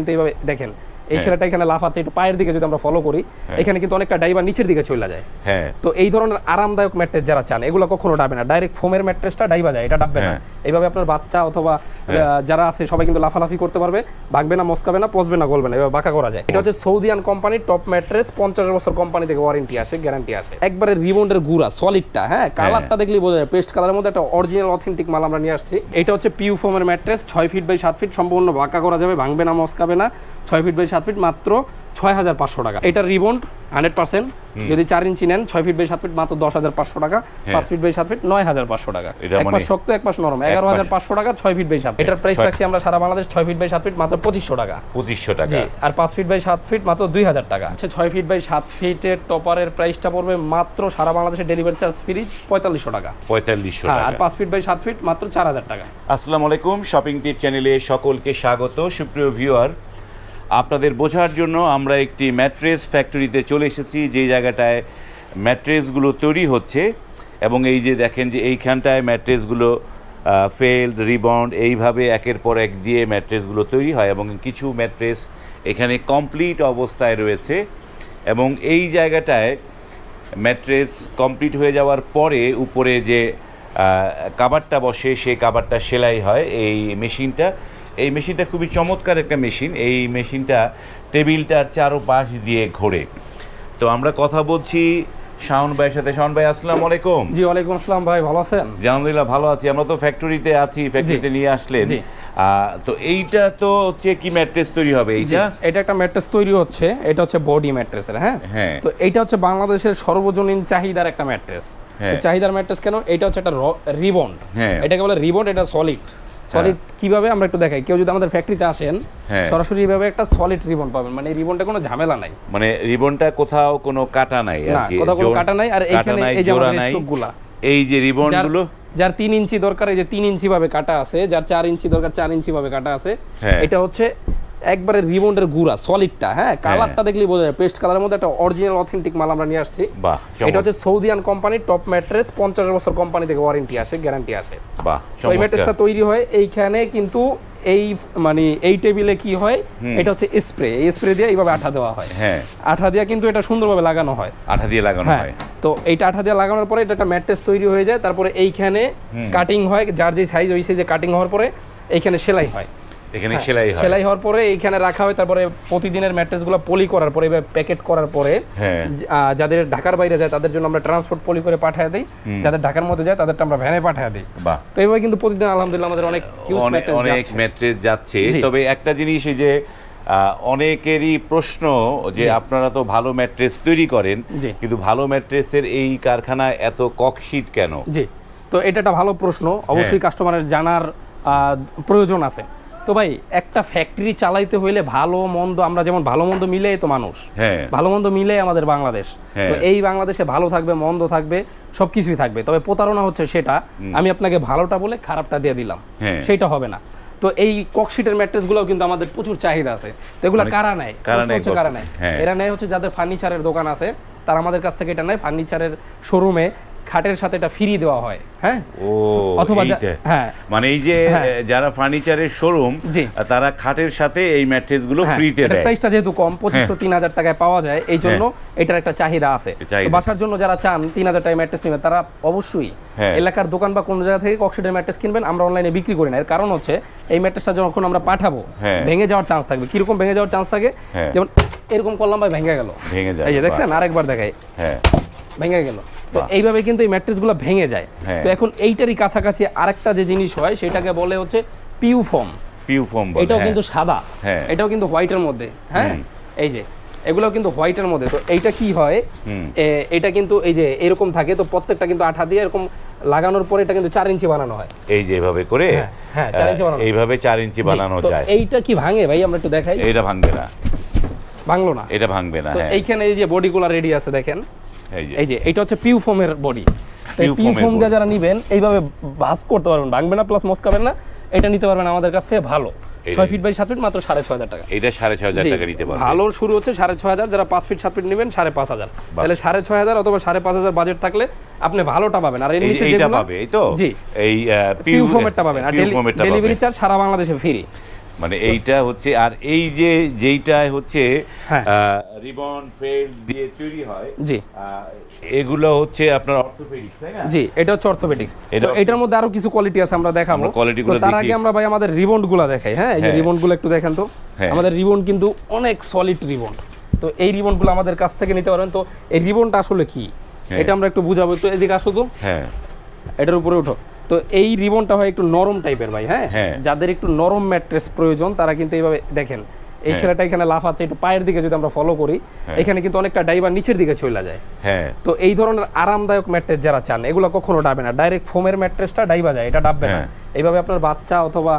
কিন্তু এইভাবে দেখেন এই হ্যাঁ। ছেলেটা এখানে লাফাচ্ছে একটু পায়ের দিকে যদি আমরা ফলো করি এখানে কিন্তু অনেকটা ডাইবার নিচের দিকে চলে যায়। হ্যাঁ। তো এই ধরনের আরামদায়ক ম্যাট্রেস যারা চান এগুলো কখনো ডাবে না। ডাইরেক্ট ফোমের ম্যাট্রেসটা ডাইবা যায় এটা ডাববে না। হ্যাঁ। এইভাবে আপনার বাচ্চা অথবা যারা আছে সবাই কিন্তু লাফালাফি করতে পারবে ভাগবে না মস্কাবে না পচবে না গলবে না এভাবে বাঁকা করা যায়। এটা হচ্ছে সৌদিয়ান কোম্পানির টপ ম্যাট্রেস পঞ্চাশ বছর কোম্পানি থেকে ওয়ারেন্টি আসে গ্যারান্টি আসে। একবারে রিবন্ডের গুড়া সলিডটা হ্যাঁ? কালারটা দেখলেই বোঝা যায় পেস্ট কালারের মধ্যে একটা অরিজিনাল অথেন্টিক মাল আমরা নিয়ে আসছি। এটা হচ্ছে পিউ ফোমের ম্যাট্রেস ছয় ফিট বাই সাত ফিট সম্পূর্ণ বাঁকা করা যাবে ভাঙবে না মস্কাবে না। ছয় ফিট বাই সাত ফিট মাত্র ছয় হাজার পাঁচশো টাকা। এটা রিবন্ড হান্ড্রেড পার্সেন্ট যদি চার ইঞ্চি নেন ছয় ফিট বাই সাত ফিট মাত্র দশ হাজার পাঁচশো টাকা পাঁচ ফিট বাই সাত ফিট নয় হাজার পাঁচশো টাকা। এক মানে- পাশ শক্ত এক পাশ নরম। এগারো হাজার পাঁচশো টাকা ছয় ফিট বাই সাত এটার প্রাইস রাখছি আমরা সারা বাংলাদেশ ছয় ফিট বাই সাত ফিট মাত্র পঁচিশশো টাকা। পঁচিশশো টাকা। আর পাঁচ ফিট বাই সাত ফিট মাত্র দুই হাজার টাকা। আচ্ছা ছয় ফিট বাই সাত ফিটের টপারের প্রাইসটা পড়বে মাত্র সারা বাংলাদেশে ডেলিভারি চার্জ ফ্রি পঁয়তাল্লিশশো টাকা। পঁয়তাল্লিশশো হ্যাঁ আর পাঁচ ফিট বাই সাত ফিট মাত্র চার হাজার টাকা। আসসালামু আলাইকুম শপিং টিপ চ্যানেলে সকলকে স্বাগত। সুপ্রিয় ভিউয়ার আপনাদের বোঝার জন্য আমরা একটি ম্যাট্রেস ফ্যাক্টরিতে চলে এসেছি, যে জায়গাটায় ম্যাট্রেসগুলো তৈরি হচ্ছে। এবং এই যে দেখেন যে এইখানটায় ম্যাট্রেসগুলো ফেল্ড, রিবন্ড, এইভাবে একের পর এক দিয়ে ম্যাট্রেসগুলো তৈরি হয় এবং কিছু ম্যাট্রেস এখানে কমপ্লিট অবস্থায় রয়েছে। এবং এই জায়গাটায় ম্যাট্রেস কমপ্লিট হয়ে যাওয়ার পরে উপরে যে কাবারটা বসে সেই কাবারটা সেলাই হয়, এই মেশিনটা। এই মেশিনটা খুবই চমৎকার একটা মেশিন। এই মেশিনটা টেবিলটার চারোপাশ দিয়ে ঘোরে। তো আমরা কথা বলছি শাওন ভাইয়ের সাথে। শাওন ভাই আসসালামু আলাইকুম। জি ওয়ালাইকুম আসসালাম ভাই ভালো আছেন? জি, আলহামদুলিল্লাহ ভালো আছি। আমরা তো ফ্যাক্টরিতে আছি ফ্যাক্টরিতে নিয়ে আসলেন। তো এইটা তো হচ্ছে কি ম্যাট্রেস তৈরি হবে এইটা? এটা একটা ম্যাট্রেস তৈরি হচ্ছে। এটা হচ্ছে বডি ম্যাট্রেসের হ্যাঁ? হ্যাঁ। তো এটা হচ্ছে বাংলাদেশের সর্বজনীন চাহিদার একটা ম্যাট্রেস। হ্যাঁ। চাহিদার ম্যাট্রেস কেন? এটা হচ্ছে একটা রিবন্ড। হ্যাঁ। এটাকে বলে রিবন্ড এটা সলিড। সলিড কীভাবে আমরা একটু দেখাই? কেউ যদি আমাদের ফ্যাক্টরিতে আসেন হ্যাঁ। সরাসরি এভাবে একটা সলিড রিবন পাবেন। মানে রিবনটা কোনো ঝামেলা নাই। মানে রিবনটা কোথাও কোনো কাটা নাই আর কি। কোথাও কোনো কাটা নাই, আর এখানে এই যে আমাদের নাই। এই যে রিবন যার- গুলো যার তিন ইঞ্চি দরকার এই যে তিন ইঞ্চি ভাবে কাটা আছে যার চার ইঞ্চি দরকার চার ইঞ্চি ভাবে কাটা আছে হ্যাঁ। এটা হচ্ছে একবারে রিবন্ডের গুড়া সলিডটা হ্যাঁ? কালারটা দেখলেই বোঝা যায় পেস্ট কালারের মধ্যে একটা অরিজিনাল অথেন্টিক মাল আমরা নিয়ে আসছি। বাহ এটা হচ্ছে সৌদিয়ান কোম্পানি টপ ম্যাট্রেস পঞ্চাশ বছর কোম্পানি থেকে ওয়ারেন্টি আসে গ্যারান্টি আসে। তো এই ম্যাট্রেসটা তৈরি হয় এইখানে কিন্তু এই মানে এই টেবিলে কি হয় এটা হচ্ছে স্প্রে এই স্প্রে দিয়ে এইভাবে আঠা দেওয়া হয়। হ্যাঁ। আঠা দিয়ে কিন্তু এটা সুন্দরভাবে লাগানো হয়। আঠা দিয়ে লাগানো হ্যাঁ হয়। তো এইটা আঠা দিয়ে লাগানোর পরে এটা একটা ম্যাট্রেস তৈরি হয়ে যায় তারপরে এইখানে কাটিং হয় যার যে সাইজ ওই সাইজে কাটিং হওয়ার পরে এইখানে সেলাই হয়। এখানে সেলাই হয়। হ্যাঁ, সেলাই হওয়ার পরে এইখানে রাখা হয় তারপরে প্রতিদিনের ম্যাট্রেসগুলো পলি করার পরে প্যাকেট করার পরে হ্যাঁ। যাদের ঢাকার বাইরে যায় তাদের জন্য আমরা ট্রান্সপোর্ট পলি করে পাঠিয়ে দিই। যাদের ঢাকার মধ্যে যায় তাদেরটা আমরা ভ্যানে পাঠিয়ে দিই। তো এইভাবে কিন্তু প্রতিদিন আলহামদুলিল্লাহ আমাদের অনেক অনেক ম্যাট্রেস যাচ্ছে। তবে একটা জিনিস এই যে অনেকেরই প্রশ্ন যে আপনারা তো ভালো ম্যাট্রেস তৈরি করেন। কিন্তু ভালো ম্যাট্রেসের এই কারখানায় এত ককশিট কেন? জি। তো এটা একটা ভালো প্রশ্ন। অবশ্যই হ্যাঁ। কাস্টমারের জানার আহ, প্রয়োজন আছে। তো ভাই একটা ফ্যাক্টরি চালাইতে হইলে ভালো মন্দ আমরা যেমন ভালো মন্দ মিলেই তো মানুষ। হ্যাঁ। ভালো মন্দ মিলে আমাদের বাংলাদেশ। হ্যাঁ। তো এই বাংলাদেশে ভালো থাকবে মন্দ থাকবে সবকিছুই থাকবে। তবে প্রতারণা হচ্ছে সেটা আমি আপনাকে ভালোটা বলে খারাপটা দিয়ে দিলাম। হ্যাঁ। সেটা হবে না। তো এই ককশিটের ম্যাট্রেসগুলো কিন্তু আমাদের প্রচুর চাহিদা আছে। তো এগুলো কারা নেয়? হচ্ছে কারা নেয়। এরা নেয় হচ্ছে যাদের ফার্নিচারের দোকান আছে তারা আমাদের কাছ থেকে এটা নেয়। ফার্নিচারের শোরুমে খাটের সাথে এটা ফ্রি দেওয়া হয় হ্যাঁ? ও অথবা হ্যাঁ। মানে এই যে হ্যাঁ। যারা ফার্নিচারের শোরুম তারা খাটের সাথে এই ম্যাট্রেসগুলো হ্যাঁ, ফ্রিতে দেয়। প্রাইসটা যেহেতু কম পঁচিশশো তিন হাজার টাকায় পাওয়া যায় এই জন্য এটার একটা চাহিদা আছে। বাসার জন্য যারা চান তিন হাজার টাকা ম্যাট্রেস নেবেন তারা অবশ্যই হ্যাঁ। এলাকার দোকান বা কোনো জায়গা থেকে কক্সিডের ম্যাট্রেস কিনবেন আমরা অনলাইনে বিক্রি করি না। এর কারণ হচ্ছে এই ম্যাট্রেসটা যখন আমরা পাঠাবো হ্যাঁ। ভেঙে যাওয়ার চান্স থাকবে। কীরকম ভেঙে যাওয়ার চান্স থাকে? হ্যাঁ। যেমন এরকম করলাম ভাই ভেঙে গেল। ভেঙে যায় এই যে দেখছেন? আরেকবার দেখাই। হ্যাঁ। ভেঙে গেল। তো এইভাবে কিন্তু এই ম্যাট্রেসগুলো ভেঙে যায়। হ্যাঁ। তো এখন এইটারই কাছাকাছি আরেকটা যে জিনিস হয় সেটাকে বলে হচ্ছে পিউ ফোম পিউ ফোম এটাও কিন্তু সাদা। হ্যাঁ। এটাও কিন্তু হোয়াইটের মধ্যে হ্যাঁ? এই যে এগুলোও কিন্তু হোয়াইটের মধ্যে। তো এইটা কি হয়? এটা কিন্তু এই যে এরকম থাকে তো প্রত্যেকটা কিন্তু আঠা দিয়ে এরকম লাগানোর পরে এটা কিন্তু চার ইঞ্চি বানানো হয়। এই যে এভাবে করে হ্যাঁ, হ্যাঁ, চার ইঞ্চি বানানো। এইভাবে চার ইঞ্চি বানানো তো যায়। এইটা কি ভাঙে ভাই? আমরা একটু দেখাই। এটা ভাঙবে না। ভাঙলো না। এটা ভাঙবে না তো হ্যাঁ। এইখানে এই যে বডিগুলো রেডি আছে দেখেন। এই যে। এটা হচ্ছে পিউ ফোমের বডি পিউ পিউ ফোম দিয়ে যারা নিবেন এইভাবে ভাঁজ করতে পারবেন ভাঙবে না প্লাস মস্কাবেন না এটা নিতে পারবেন আমাদের কাছ থেকে ভালো। ছয় ফিট বাই সাত ফিট মাত্র সাড়ে ছয় হাজার টাকা। এটা সাড়ে ছয় হাজার টাকা নিতে পারবে ভালো শুরু হচ্ছে সাড়ে ছয় হাজার যারা পাঁচ ফিট সাত ফিট নেবেন সাড়ে পাঁচ হাজার। তাহলে সাড়ে ছয় হাজার অথবা সাড়ে পাঁচ হাজার বাজেট থাকলে আপনি ভালোটা পাবেন। আর এর নিচে যে এইটা যেগুলো- পাবে এই তো? জি। এই পিউ ফোমেরটা পাবেন। আর ডেলিভারি চার্জ সারা বাংলাদেশে ফ্রি মানে এইটা হচ্ছে আর এই যে যেইটা হচ্ছে হ্যাঁ। রিবন ফেল দিয়ে তৈরি হয় জি। এগুলো হচ্ছে আপনার অর্থোপেডিক্স তাই না? জি এটা হচ্ছে অর্থোপেডিক্স। এটা- এটার মধ্যে আরও কিছু কোয়ালিটি আছে আমরা দেখাবো। আমরা quality তো গুলো তার আগে আমরা ভাই আমাদের রিবন্ডগুলা দেখাই হ্যাঁ? এই যে হ্যাঁ। রিবন্ডগুলো একটু দেখেন তো। হ্যাঁ। আমাদের রিবন্ড কিন্তু অনেক সলিড রিবন্ড তো এই রিবন্ডগুলো আমাদের কাছ থেকে নিতে পারবেন তো এই রিবনটা আসলে কি। এটা আমরা একটু বুঝাবো। তো এদিকে আসো তো। হ্যাঁ। এটার উপরে উঠো তো এই রিবনটা হয় একটু নরম টাইপের ভাই হ্যাঁ? হ্যাঁ। যাদের একটু নরম ম্যাট্রেস প্রয়োজন তারা কিন্তু এইভাবে দেখেন এই হ্যাঁ। ছেলেটা এখানে লাফাচ্ছে একটু পায়ের দিকে যদি আমরা ফলো করি হ্যাঁ। এখানে কিন্তু অনেকটা ডাইবার নিচের দিকে চলে যায়। হ্যাঁ। তো এই ধরনের আরামদায়ক ম্যাট্রেস যারা চান এগুলো কখনো ডাবে না। ডাইরেক্ট ফোমের ম্যাট্রেসটা ডাইবা যায় এটা ডাববে না। এইভাবে আপনার বাচ্চা অথবা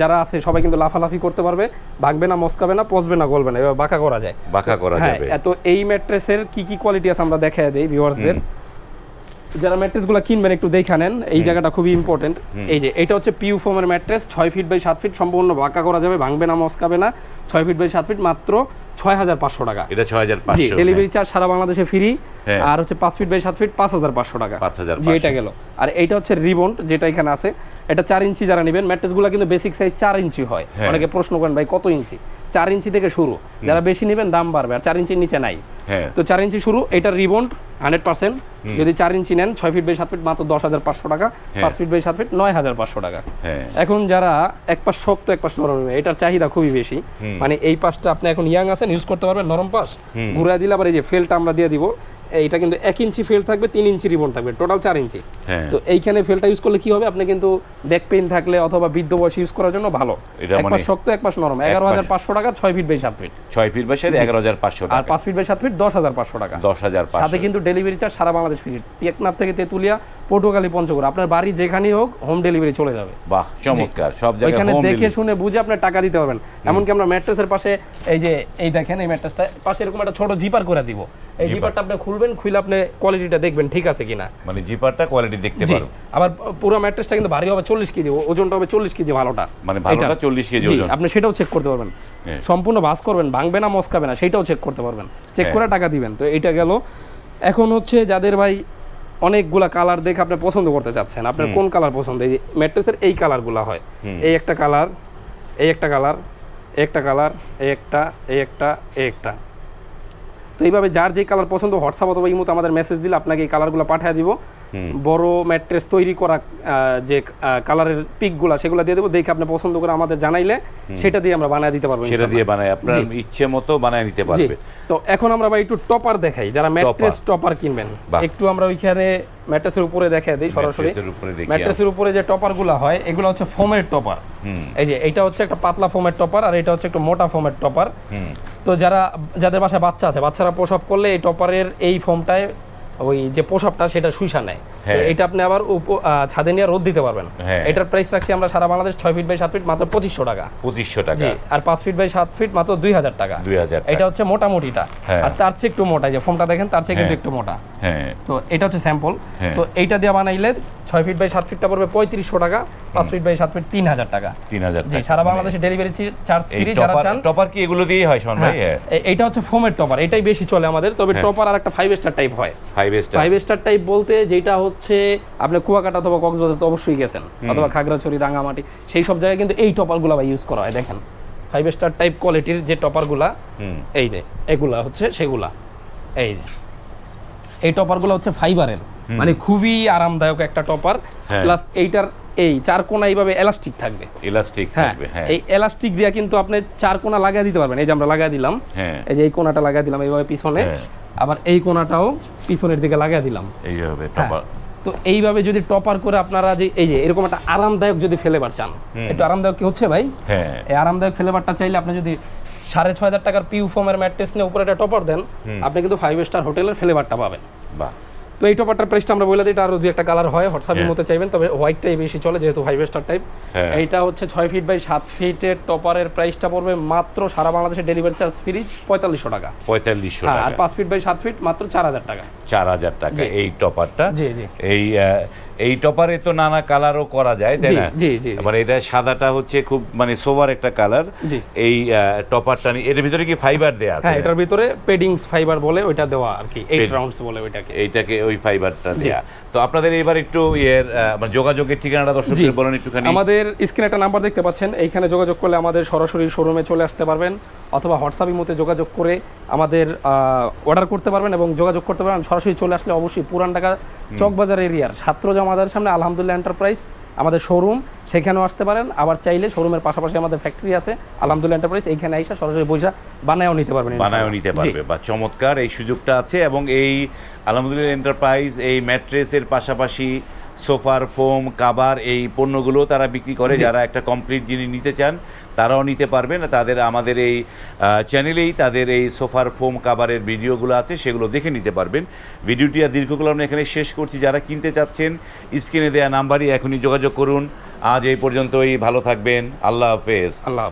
যারা আছে সবাই কিন্তু লাফালাফি করতে পারবে ভাঙবে না মস্কাবে না পচবে না গলবে না এভাবে বাঁকা করা যায়। বাঁকা করা হ্যাঁ যাবে। এত এই ম্যাট্রেসের কি কি কোয়ালিটি আছে আমরা দেখাই দেই ভিউয়ার্সদের যারা ম্যাট্রেসগুলো কিনবেন একটু দেখা নেন এই জায়গাটা খুবই ইম্পর্টেন্ট এই যে এটা হচ্ছে পিউ ফোমের ম্যাট্রেস ছয় ফিট বাই সাত ফিট সম্পূর্ণ বাঁকা করা যাবে ভাঙবে না মস্কাবে না। ছয় ফিট বাই সাত ফিট মাত্র ছয় হাজার পাঁচশো টাকা। এটা ছয় হাজার জি ডেলিভারি চার্জ সারা বাংলাদেশে ফ্রি হ্যাঁ। আর হচ্ছে পাঁচ ফিট বাই সাত ফিট পাঁচ হাজার পাঁচশো টাকা। 5,500 জি এটা গেল। আর এইটা হচ্ছে রিবন্ড যেটা এখানে আছে। এটা চার ইঞ্চি যারা নেবেন ম্যাট্রেসগুলো কিন্তু বেসিক সাইজ চার ইঞ্চি হয়। হ্যাঁ। অনেকে প্রশ্ন করেন ভাই কত ইঞ্চি? চার ইঞ্চি থেকে শুরু। যারা বেশি নেবেন দাম বাড়বে। আর চার ইঞ্চির নিচে নাই। হ্যাঁ। তো চার ইঞ্চি শুরু এটা রিবন্ড হান্ড্রেড পার্সেন্ট। যদি চার ইঞ্চি নেন ছয় ফিট বাই সাত ফিট মাত্র দশ হাজার পাঁচশো টাকা। পাঁচ ফিট বাই সাত ফিট নয় হাজার পাঁচশো টাকা। হ্যাঁ। এখন যারা এক পাশ শক্ত এক পাশ নরম এটার চাহিদা খুবই বেশি। মানে এই পাশটা আপনি এখন ইয়াং আছেন ইউজ করতে পারবেন নরম পাশ। ঘুরে দিলে আবার এই যে ফেলটা আমরা দিয়ে দিব এইটা কিন্তু এক ইঞ্চি ফেল থাকবে তিন ইঞ্চি রিবন থাকবে টোটাল চার ইঞ্চি। হ্যাঁ। তো এইখানে ফেলটা ইউজ করলে কি হবে? আপনি কিন্তু ব্যাক পেইন থাকলে অথবা বৃদ্ধ বয়সে ইউজ করার জন্য ভালো। এক পাশ মানে- শক্ত এক পাশ নরম। এগারো হাজার পাঁচশো টাকা ছয় ফিট বাই সাত ফিট ছয় ফিট বা সাথে এগারো হাজার পাঁচশো আর পাঁচ ফিট বাই সাত ফিট দশ হাজার পাঁচশো টাকা। দশ হাজার সাথে কিন্তু ডেলিভারি চার্জ সারা বাংলাদেশ ফ্রি টেকনাফ থেকে তেতুলিয়া পটুয়াখালী পঞ্চগড়। আপনার বাড়ি যেখানেই হোক হোম ডেলিভারি চলে যাবে। বাহ চমৎকার। সব জায়গায় home দেখে শুনে বুঝে আপনি টাকা দিতে পারবেন। এমনকি আমরা ম্যাট্রেসের পাশে এই যে এই দেখেন এই ম্যাট্রেসটা পাশে এরকম একটা ছোট জিপার করে দিব। এই জিপারটা আপনি খুলবেন খুলে আপনি কোয়ালিটিটা দেখবেন ঠিক আছে কিনা? মানে জিপারটা কোয়ালিটি দেখতে পারো। আবার পুরো ম্যাট্রেসটা কিন্তু ভারী হবে চল্লিশ কেজি ওজনটা হবে চল্লিশ কেজি ভালোটা। মানে ভালোটা। 40 কেজি ওজন। আপনি সেটাও চেক করতে পারবেন। হ্যাঁ। সম্পূর্ণ ভাস করবেন ভাঙবে না মস্কাবে না সেটাও চেক করতে পারবেন। চেক হ্যাঁ। করে টাকা দিবেন। তো এটা গেল। এখন হচ্ছে যাদের ভাই অনেকগুলা কালার দেখে আপনি পছন্দ করতে চাচ্ছেন আপনার কোন কালার পছন্দ? এই ম্যাট্রেসের এই কালারগুলো হয়। এই একটা কালার এই একটা কালার এই একটা কালার এই একটা এই একটা এই একটা। এইভাবে যার যে কালার পছন্দ হোয়াটসঅ্যাপ অথবা ইমোতে আমাদের মেসেজ দিলে আপনাকে এই কালারগুলো পাঠিয়ে দিব। বড় ম্যাট্রেস তৈরি করা যে কালারের পিকগুলো সেগুলো দিয়ে দেবো দেখে আপনি পছন্দ করে আমাদের জানাইলে সেটা দিয়ে আমরা বানিয়ে দিতে পারব সেটা দিয়ে বানায় আপনার ইচ্ছে মতো বানায় নিতে পারবে। তো এখন আমরা ভাই একটু টপার দেখাই যারা ম্যাট্রেস টপার কিনবেন একটু আমরা ওইখানে ম্যাট্রেসের উপরে দেখাই দিই সরাসরি। দেখি ম্যাট্রেসের উপরে যে টপারগুলা হয় এগুলো হচ্ছে ফোমের টপার। এই যে এটা হচ্ছে একটা পাতলা ফোমের টপার আর এটা হচ্ছে একটা মোটা ফোমের টপার। তো যারা যাদের বাসায় বাচ্চা আছে বাচ্চারা প্রসব করলে এই টপারের এই ফোমটায় ওই যে পোশাকটা সেটা শুইসা নেয়। এটা আপনি আবার ছাদে নিয়ে রোদ দিতে পারবেন। হ্যাঁ। এটার প্রাইস রাখছি আমরা সারা বাংলাদেশ ছয় ফিট বাই সাত ফিট মাত্র পঁচিশশো টাকা। পঁচিশশো টাকা। আর পাঁচ ফিট বাই সাত ফিট মাত্র দুই হাজার টাকা। 2000 টাকা। এটা হচ্ছে মোটামুটিটা। হ্যাঁ। আর তার চেয়ে একটু মোটা যে ফোমটা দেখেন তার চেয়ে কিন্তু হ্যাঁ। একটু মোটা। হ্যাঁ। তো এটা হচ্ছে স্যাম্পল হ্যাঁ। তো এইটা দিয়ে বানাইলে ছয় ফিট বাই সাত ফিটটা পড়বে পঁয়ত্রিশশো টাকা পাঁচ ফিট বাই সাত ফিট তিন হাজার টাকা। তিন হাজার জি সারা বাংলাদেশে ডেলিভারি চার্জ ফ্রি যারা চান। টপার কি এগুলো দিয়েই হয় শোন ভাই? হ্যাঁ। এ- হচ্ছে ফোমের টপার এটাই বেশি চলে আমাদের। তবে হ্যাঁ। টপার আর একটা ফাইভ স্টার টাইপ হয়। Five star five star type বলতে যেটা হচ্ছে আপনি কুয়াকাটা অথবা কক্সবাজার তো অবশ্যই গেছেন অথবা খাগড়াছড়ি রাঙামাটি সেই সব জায়গায় কিন্তু এই টপারগুলো বা ইউজ করা হয় দেখেন। ফাইভ স্টার টাইপ কোয়ালিটির যে টপারগুলা এই যে এগুলা হচ্ছে সেগুলা এই যে। এই টপারগুলো হচ্ছে ফাইবারের মানে খুবই আরামদায়ক একটা টপার হ্যাঁ। প্লাস এইটার এই চার কোনা এইভাবে এলাস্টিক থাকবে। ইলাস্টিক হ্যাঁ থাকবে হ্যাঁ। এই এলাস্টিক দিয়ে কিন্তু আপনি চার কোনা লাগিয়ে দিতে পারবেন এই যে আমরা লাগিয়ে দিলাম হ্যাঁ। এই যে এই কোনাটা লাগিয়ে দিলাম এইভাবে পিছনে হ্যাঁ। আবার এই কোনাটাও পিছনের দিকে লাগিয়ে দিলাম। এইভাবে হ্যাঁ। টপার তো এইভাবে যদি টপার করে আপনারা যে এই যে এরকম একটা আরামদায়ক যদি ফ্লেভার চান একটু আরামদায়ক কি হচ্ছে ভাই? হ্যাঁ। এই আরামদায়ক ফ্লেভারটা চাইলে আপনি যদি সাড়ে ছয় হাজার টাকার পিউ ফোমের ম্যাট্রেস নিয়ে উপরে একটা টপার দেন আপনি কিন্তু ফাইভ স্টার হোটেলের ফ্লেভারটা পাবেন। বাহ। তো এই টপারটার প্রাইসটা আমরা বলে দিই এটা আরও দুই একটা কালার হয় হোয়াটসঅ্যাপের মতো চাইবেন তবে হোয়াইটটাই বেশি চলে যেহেতু ফাইভ স্টার টাইপ হ্যাঁ। এইটা হচ্ছে ছয় ফিট বাই সাত ফিটের টপারের প্রাইসটা পড়বে মাত্র সারা বাংলাদেশে ডেলিভারি চার্জ ফ্রি পঁয়তাল্লিশশো টাকা। পঁয়তাল্লিশশো টাকা আর পাঁচ ফিট বাই সাত ফিট মাত্র চার হাজার টাকা। চার হাজার টাকা এই টপারটা জি জি। এই এই টপারে তো নানা কালারও করা যায় তাই না? জি, জি। মানে এটা সাদাটা হচ্ছে খুব মানে সোভার একটা কালার। এই টপারটা এর ভিতরে কি ফাইবার দেয়া আছে? হ্যাঁ এটার ভিতরে পেডিংস ফাইবার বলে ওইটা দেওয়া আর কি এইট রাউন্ডস বলে ওইটাকে। এইটাকে ওই ফাইবারটা দেয়া। তো আপনাদের এবার একটু ইয়ের আহ, মানে যোগাযোগের ঠিকানাটা দর্শকদের বলেন একটুখানি। আমাদের স্ক্রিনে একটা নাম্বার দেখতে পাচ্ছেন এইখানে যোগাযোগ করলে আমাদের সরাসরি শোরুমে চলে আসতে পারবেন। অথবা হোয়াটসঅ্যাপের মধ্যে যোগাযোগ করে আমাদের অর্ডার করতে পারবেন এবং যোগাযোগ করতে পারবেন। সরাসরি চলে আসলে অবশ্যই পুরান ঢাকা চকবাজার এরিয়ার ছাত্র জামাদার সামনে আলহামদুলিল্লাহ এন্টারপ্রাইজ আমাদের শোরুম সেখানেও আসতে পারেন। আবার চাইলে শোরুমের পাশাপাশি আমাদের ফ্যাক্টরি আছে আলহামদুলিল্লাহ এন্টারপ্রাইজ এইখানে আইসা সরাসরি পয়সা বানায়ও নিতে পারবেন বানায়ও নিতে পারবে। বা চমৎকার এই সুযোগটা আছে এবং এই আলহামদুলিল্লাহ এন্টারপ্রাইজ এই ম্যাট্রেসের পাশাপাশি সোফার ফোম কাবার এই পণ্যগুলো তারা বিক্রি করে। যারা একটা কমপ্লিট জিনিস নিতে চান তারাও নিতে পারবেন তাদের আমাদের এই চ্যানেলেই তাদের এই সোফার ফোম কাবারের ভিডিওগুলো আছে, সেগুলো দেখে নিতে পারবেন। ভিডিওটি আর দীর্ঘগুলো আমরা এখানে শেষ করছি। যারা কিনতে চাচ্ছেন স্ক্রিনে দেওয়া নাম্বারই এখনই যোগাযোগ করুন। আজ এই পর্যন্তই। ভালো থাকবেন। আল্লাহ হাফেজ। আল্লাহ